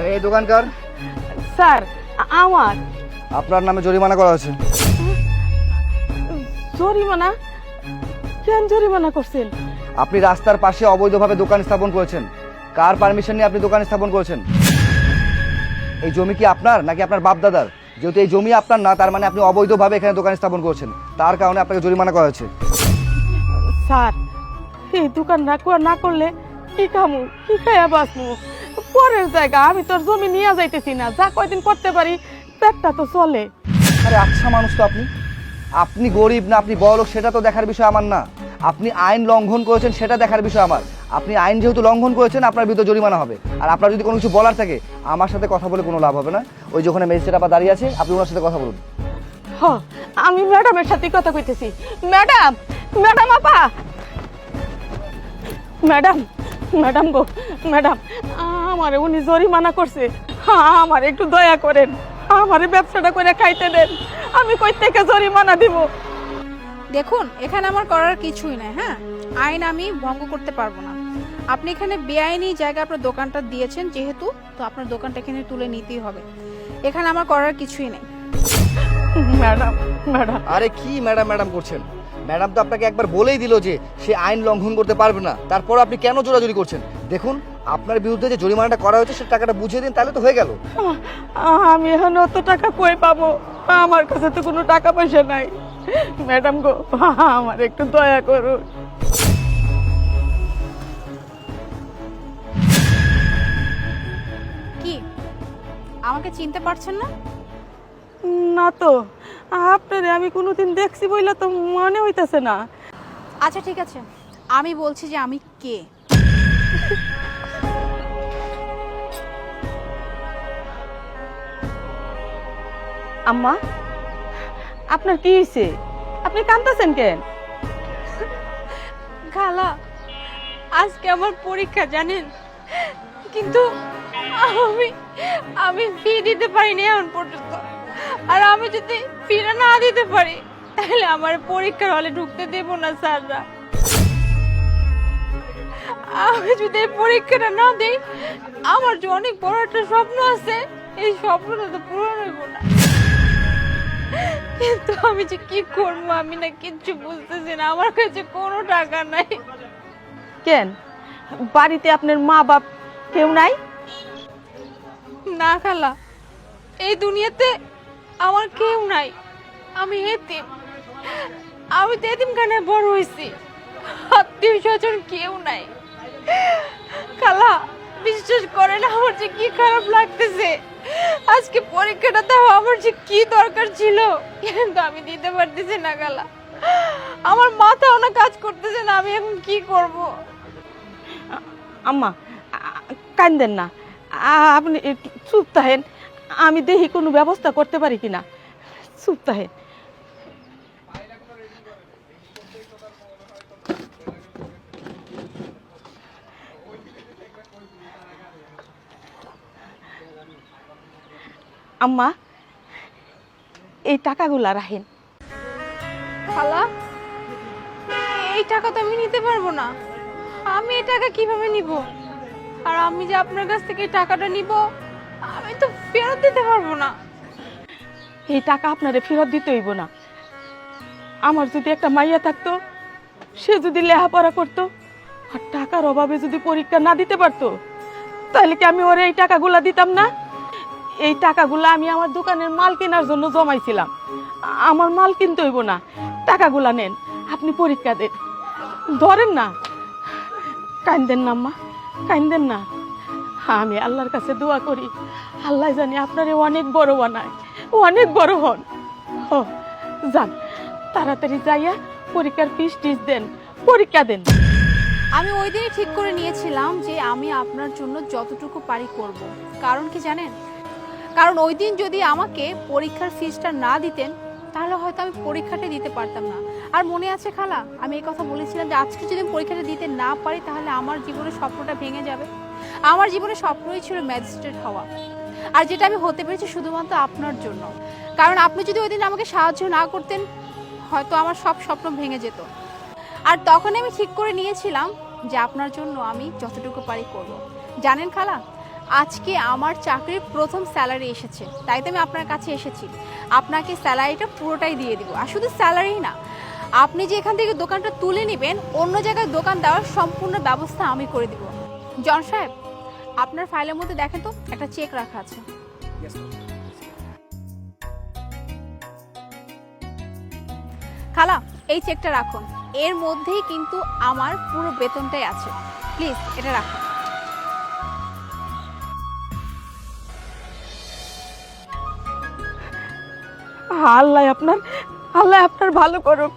এই দোকানকার। স্যার আমার। আপনার নামে জরিমানা করা হয়েছে। জরিমানা? কেন জরিমানা করছেন? আপনি রাস্তার পাশে অবৈধভাবে দোকান স্থাপন করেছেন। কার পারমিশন নিয়ে আপনি দোকান স্থাপন করেছেন? এই জমি কি আপনার নাকি আপনার বাপ দাদার যেহেতু এই জমি আপনার না তার মানে আপনি অবৈধভাবে এখানে দোকান স্থাপন করেছেন। তার কারণে আপনাকে জরিমানা করা হয়েছে। স্যার এই দোকান না না করলে কি খামু কি খাইয়া বাঁচমু পরের জায়গা আমি তোর জমি নিয়ে যাইতেছি না। যা কয়দিন করতে পারি পেটটা তো চলে। আরে আচ্ছা মানুষ তো আপনি। আপনি গরিব না আপনি বড় সেটা তো দেখার বিষয় আমার না। আপনি আইন লঙ্ঘন করেছেন সেটা দেখার বিষয় আমার। আপনি আইন যেহেতু লঙ্ঘন করেছেন আপনার বিরুদ্ধে জরিমানা হবে। আর আপনার যদি কোনো কিছু বলার থাকে আমার সাথে কথা বলে কোনো লাভ হবে না। ওই যে ওখানে ম্যাজিস্ট্রেট আবার দাঁড়িয়ে আছে আপনি ওনার সাথে কথা বলুন। হ আমি ম্যাডামের সাথে কথা কইতেছি। ম্যাডাম ম্যাডাম আপা! ম্যাডাম ম্যাডাম গো ম্যাডাম আমারে উনি জরিমানা করছে। আমার একটু দয়া করেন আমারে ব্যবসাটা করে খাইতে দেন। আমি কই থেকে জরিমানা দিব? দেখুন এখানে আমার করার কিছুই নাই হ্যাঁ? আইন আমি ভঙ্গ করতে পারব না। আপনি এখানে বেআইনি জায়গায় আপনার দোকানটা দিয়েছেন যেহেতু তো আপনার দোকানটা এখানে তুলে নিতেই হবে। এখানে আমার করার কিছুই নেই। Madam madam. আরে কি ম্যাডাম ম্যাডাম করছেন? ম্যাডাম তো আপনাকে একবার বলেই দিল যে সে আইন লঙ্ঘন করতে পারবে না। তারপর আপনি কেন জোরাজুরি করছেন? দেখুন আপনার বিরুদ্ধে যে জরিমানাটা করা হয়েছে সে টাকাটা বুঝিয়ে দিন তাহলে তো হয়ে গেল। আমি এখন অত টাকা কই পাবো? আমার কাছে তো কোনো টাকা পয়সা নাই। ম্যাডাম গো আমার একটু দয়া করুন। কি? আমাকে চিনতে পারছেন না? না তো। আপনারে আমি কোনোদিন দেখছি বইলা তো মনে হইতাছে না। আচ্ছা ঠিক আছে। আমি বলছি যে আমি কে? আম্মা আপনার কি হয়েছে আপনি কাঁদতেছেন কেন? খালা আজকে আমার পরীক্ষা জানেন? কিন্তু আমি আমি ফি দিতে পারিনি এখন পর্যন্ত। আর আমি যদি ফিটা না দিতে পারি তাহলে আমার পরীক্ষার হলে ঢুকতে দেব না স্যাররা। আমি যদি এই পরীক্ষাটা না দিই আমার যে অনেক বড় একটা স্বপ্ন আছে এই স্বপ্নটা তো পূরণ হইব না। কিন্তু আমি যে কি করব আমি না কিচ্ছু বুঝতেছি না আমার কাছে কোনো টাকা নাই। কেন? বাড়িতে আপনার মা বাপ কেউ নাই? না খালা। এই দুনিয়াতে আমার কেউ নাই। আমি এতিম। আমি তো এতিমখানায় বড় হয়েছি। আত্মীয় স্বজন কেউ নাই। খালা, বিশ্বাস করে না আমার যে কি খারাপ লাগতেছে। আজকে পরীক্ষাটা দাও, আমার যে কি দরকার ছিল। কিন্তু আমি দিতে পারতেছি না, খালা। আমার মাথা না কাজ করতেছে না, আমি এখন কি করব? আম্মা, কান্দেন না। আপনি চুপ থাকেন। আমি দেখি কোনো ব্যবস্থা করতে পারি কিনা। চুপ থাকেন। আম্মা এই টাকাগুলা রাখেন। খালা এই টাকা তো আমি নিতে পারব না। আমি এই টাকা কীভাবে নিব? আর আমি যে আপনার কাছ থেকে টাকাটা নিব আমি তো ফেরত দিতে পারব না। এই টাকা আপনারে ফেরত দিতে হইব না। আমার যদি একটা মাইয়া থাকতো সে যদি লেখাপড়া করতো আর টাকার অভাবে যদি পরীক্ষা না দিতে পারতো তাহলে কি আমি ওরে এই টাকাগুলা দিতাম না? এই টাকাগুলা আমি আমার দোকানের মাল কেনার জন্য জমাইছিলাম। আমার মাল কিনতে হইব না। টাকাগুলা নেন, আপনি পরীক্ষা দেন। ধরেন না। কান্দেন না, আম্মা। কান্দেন না। আমি আল্লাহর কাছে দোয়া করি। আল্লাহ জানি আপনারে অনেক বড় বানায়, অনেক বড় হন। ও যান। তাড়াতাড়ি যাইয়া পরীক্ষার ফিস টিস দেন। পরীক্ষা দেন। আমি ওই দিনই ঠিক করে নিয়েছিলাম যে আমি আপনার জন্য যতটুকু পারি করব। কারণ কি জানেন? কারণ ওই দিন যদি আমাকে পরীক্ষার ফিসটা না দিতেন, তাহলে হয়তো আমি পরীক্ষাটা দিতে পারতাম না। আর মনে আছে খালা, আমি এই কথা বলেছিলাম যে আজকে যদি পরীক্ষাটা দিতে না পারি, তাহলে আমার জীবনের স্বপ্নটা ভেঙে যাবে। আমার জীবনের স্বপ্নই ছিল ম্যাজিস্ট্রেট হওয়া। আর যেটা আমি হতে পেরেছি শুধুমাত্র আপনার জন্য। কারণ আপনি যদি ওই দিন আমাকে সাহায্য না করতেন, হয়তো আমার সব স্বপ্ন ভেঙে যেত। আর তখন আমি ঠিক করে নিয়েছিলাম যে আপনার জন্য আমি যতটুকু পারি করব। জানেন খালা আজকে আমার চাকরির প্রথম স্যালারি এসেছে তাই তো আমি আপনার কাছে এসেছি। আপনাকে স্যালারিটা পুরোটাই দিয়ে দিব আর শুধু স্যালারি না আপনি যে এখান থেকে দোকানটা তুলে নেবেন অন্য জায়গায় দোকান দেওয়ার সম্পূর্ণ ব্যবস্থা আমি করে দিব। জন সাহেব আপনার ফাইলের মধ্যে দেখেন তো একটা চেক রাখা আছে। খালা এই চেকটা রাখুন এর মধ্যেই কিন্তু আমার পুরো বেতনটাই আছে। প্লিজ এটা রাখুন। আল্লাহ আপনার আল্লাহ আপনার ভালো করুক।